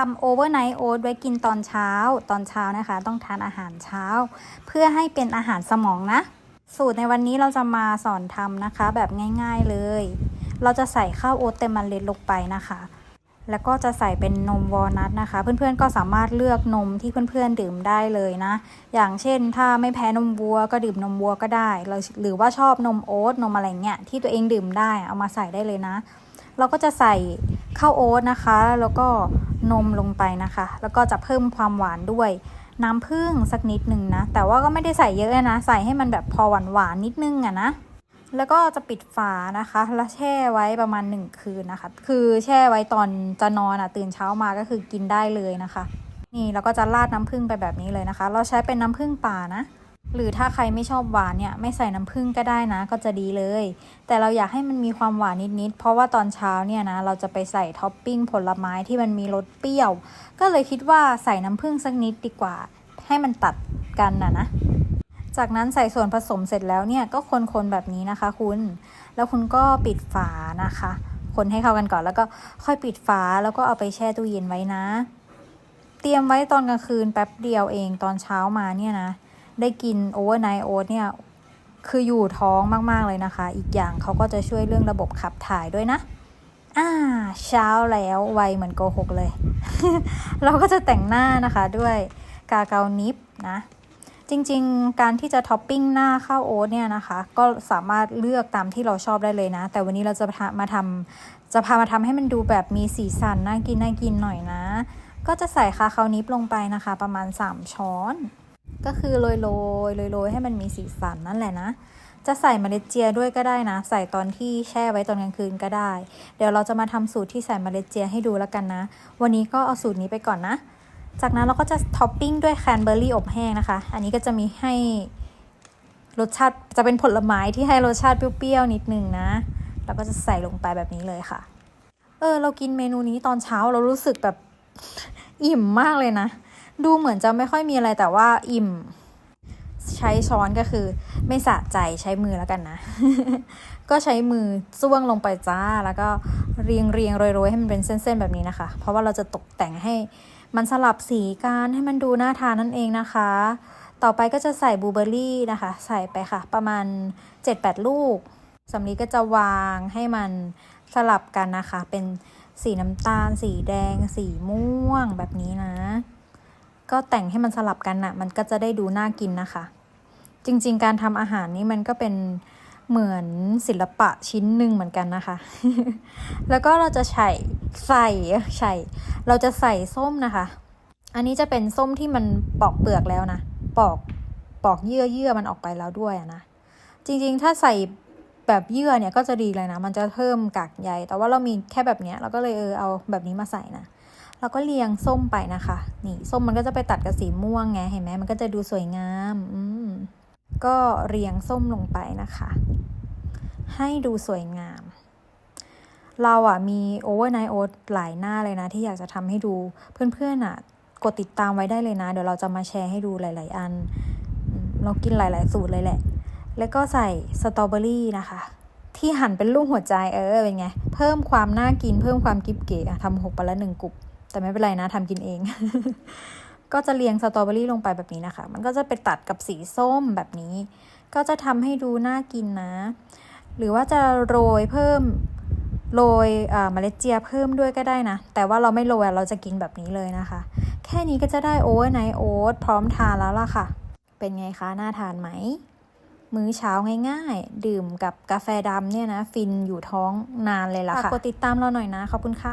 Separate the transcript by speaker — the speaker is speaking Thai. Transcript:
Speaker 1: ทำโอเวอร์ไนท์โอ๊ตไว้กินตอนเช้า ตอนเช้านะคะ ต้องทานอาหารเช้า เพื่อให้เป็นอาหารสมองนะ สูตรในวันนี้เราจะมาสอนทำนะคะ แบบง่าย ๆเลย เราจะใส่ข้าวโอ๊ตเต็มเมล็ดลงไปนะคะ แล้วก็จะใส่เป็นนมวอลนัทนะคะ เพื่อนๆก็สามารถเลือกนมที่เพื่อนๆดื่มได้เลยนะ อย่างเช่น ถ้าไม่แพ้นมวัวก็ดื่มนมวัวก็ได้เราหรือว่าชอบนมโอ๊ตนมอะไรเงี้ยที่ตัวเองดื่มได้เอามาใส่ได้เลยนะ เราก็จะใส่ข้าวโอ๊ตนะคะ แล้วก็นมลงไปนะคะ แล้วก็จะเพิ่มความหวานด้วย น้ำผึ้งสักนิดหนึ่งนะ แต่ว่าก็ไม่ได้ใส่เยอะนะ ใส่ให้มันแบบพอหวานหวานๆนิดนึงอะนะ แล้วก็จะปิดฝานะคะ แล้วแช่ไว้ประมาณหนึ่งคืนนะคะ คือแช่ไว้ตอนจะนอนอะตื่นเช้ามาก็คือกินได้เลยนะคะ นี่เราก็จะราดน้ำผึ้งไปแบบนี้เลยนะคะ เราใช้เป็นน้ำผึ้งป่านะ หรือถ้าใครไม่ชอบหวานเนี่ยไม่ใส่น้ำผึ้งก็ได้นะ ก็จะดีเลย แต่เราอยากให้มันมีความหวานนิดๆเพราะว่าตอนเช้าเนี่ยนะเราจะไปใส่ท็อปปิ้งผลไม้ที่มันมีรสเปรี้ยว ก็เลยคิดว่าใส่น้ำผึ้งสักนิดดีกว่า ให้มันตัดกันนะนะ จากนั้นใส่ส่วนผสมเสร็จแล้วเนี่ยก็คนๆแบบนี้นะคะ คุณ แล้วคุณก็ปิดฝานะคะ คนให้เข้ากันก่อนแล้วก็ค่อยปิดฝาแล้วก็เอาไปแช่ตู้เย็นไว้นะ เตรียมไว้ตอนกลางคืนแป๊บเดียวเองตอนเช้ามาเนี่ยนะ ได้กินโอเวอร์ไนท์โอ๊ตเนี่ย คืออยู่ท้องมากๆเลยนะคะ อีกอย่างเขาก็จะช่วยเรื่องระบบขับถ่ายด้วยนะ อ่า เช้าแล้วไวเหมือนโกหกเลย เราก็จะแต่งหน้านะคะด้วยกาเกานิปนะ จริงๆ การที่จะท็อปปิ้งหน้าข้าวโอ๊ตเนี่ยนะคะ ก็สามารถเลือกตามที่เราชอบได้เลยนะ แต่วันนี้เราจะพามาทำจะพามาทำให้มันดูแบบมีสีสันน่ากินน่ากินหน่อยนะ ก็จะใส่คาคาวนิปลงไปนะคะ ประมาณ 3 ช้อน ก็คือโรยโรยโรยโรยๆให้มันมีสีสันนั่นแหละนะ จะใส่เมล็ดเจียด้วยก็ได้นะ ใส่ตอนที่แช่ไว้ตอนกลางคืนก็ได้ เดี๋ยวเราจะมาทำสูตรที่ใส่เมล็ดเจียให้ดูแล้วกันนะ วันนี้ก็เอาสูตรนี้ไปก่อนนะ จากนั้นเราก็จะท็อปปิ้งด้วยแคนเบอร์รี่อบแห้งนะคะ อันนี้ก็จะมีให้รสชาติจะเป็นผลไม้ที่ให้รสชาติเปรี้ยวๆนิดนึงนะแล้วก็จะใส่ลงไปแบบนี้เลยค่ะ เออ เรากินเมนูนี้ตอนเช้าเรารู้สึกแบบอิ่มมากเลยนะ ดูเหมือนจะไม่ค่อยมีอะไรแต่ว่าอิ่ม ใช้ช้อนก็คือ ไม่สะใจใช้มือแล้วกันนะ ก็ใช้มือจ้วงลงไปจ้า แล้วก็เรียงเรียงโรยๆให้มันเป็นเส้นๆแบบนี้นะคะ เพราะว่าเราจะตกแต่งให้มันสลับสีกันให้มันดูน่าทานนั่นเองนะคะ ต่อไปก็จะใส่บลูเบอร์รี่นะคะ ใส่ไปค่ะ ประมาณ 7-8 ลูกสำลีก็จะวางให้มันสลับกันนะคะ เป็นสีน้ำตาล สีแดง สีม่วงแบบนี้นะ ก็แต่งให้มันสลับกันนะ่ะ มันก็จะได้ดูน่ากินนะคะ จริงๆ การทำอาหารนี่มันก็เป็นเหมือนศิลปะชิ้นหนึ่งเหมือนกันนะคะ แล้วก็เราจะใส่ใส่ใส่เราจะใส่ส้มนะคะ อันนี้จะเป็นส้มที่มันปอกเปลือกแล้วนะ ปอกปอกเยื่อเยื่อมันออกไปแล้วด้วยนะ จริงๆ ถ้าใส่แบบเยื่อเนี่ยก็จะดีเลยนะ มันจะเพิ่มกากใย แต่ว่าเรามีแค่แบบเนี้ย เราก็เลยเออเอาแบบนี้มาใส่นะ แล้วก็เรียงส้มไปนะคะ นี่ส้มมันก็จะไปตัดกับสีม่วงไงเห็นไหมมันก็จะดูสวยงามอืมก็เรียงส้มลงไปนะคะ ให้ดูสวยงาม เราอะมีโอเวอร์ไนโอตหลายหน้าเลยนะ ที่อยากจะทำให้ดูเพื่อนๆอะ กดติดตามไว้ได้เลยนะ เดี๋ยวเราจะมาแชร์ให้ดูหลาย ๆ อันอืมเรากินหลาย ๆ สูตรเลยแหละ แล้วก็ใส่สตรอเบอรี่นะคะที่หั่นเป็นลูกหัวใจเออเป็นไง เพิ่มความน่ากินเพิ่มความกิ๊บเก๋ทำหกไปละหนึ่งกลุบ แต่ไม่เป็นไรนะทำกินเอง ก็จะเรียงสตรอเบอรี่ลงไปแบบนี้นะคะ มันก็จะไปตัดกับสีส้มแบบนี้ ก็จะทำให้ดูน่ากินนะ หรือว่าจะโรยเพิ่มโรยเมล็ดเจียเพิ่มด้วยก็ได้นะ แต่ว่าเราไม่โรยเราจะกินแบบนี้เลยนะคะ แค่นี้ก็จะได้โอเวอร์ไนท์โอ๊ตพร้อมทานแล้วล่ะค่ะ เป็นไงคะ น่าทานไหม มื้อเช้าง่ายๆ ดื่มกับกาแฟดำเนี่ยนะ ฟินอยู่ท้องนานเลยล่ะค่ะ กดติดตามเราหน่อยนะ ขอบคุณค่ะ